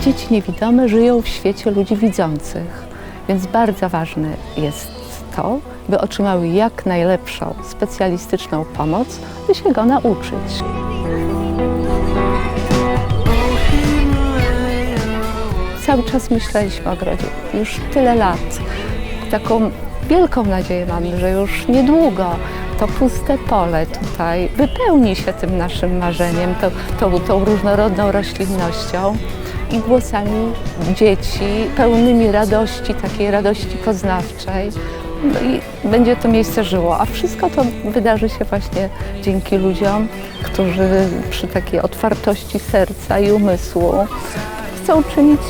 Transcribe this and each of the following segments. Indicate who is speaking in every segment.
Speaker 1: Dzieci niewidome żyją w świecie ludzi widzących, więc bardzo ważne jest to, by otrzymały jak najlepszą specjalistyczną pomoc, by się go nauczyć. Cały czas myśleliśmy o ogrodzie, już tyle lat. Taką wielką nadzieję mamy, że już niedługo to puste pole tutaj wypełni się tym naszym marzeniem, tą, tą, tą różnorodną roślinnością i głosami dzieci, pełnymi radości, takiej radości poznawczej. No i będzie to miejsce żyło, a wszystko to wydarzy się właśnie dzięki ludziom, którzy przy takiej otwartości serca i umysłu chcą czynić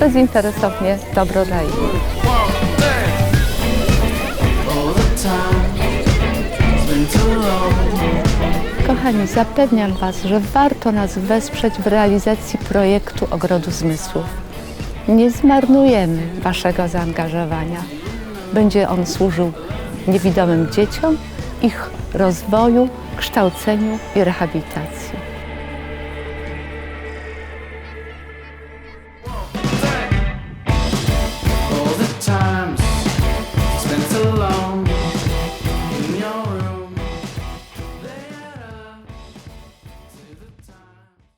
Speaker 1: bezinteresownie dobro dla innych. Kochani, zapewniam Was, że warto nas wesprzeć w realizacji projektu Ogrodu Zmysłów. Nie zmarnujemy Waszego zaangażowania. Będzie on służył niewidomym dzieciom, ich rozwoju, kształceniu i rehabilitacji.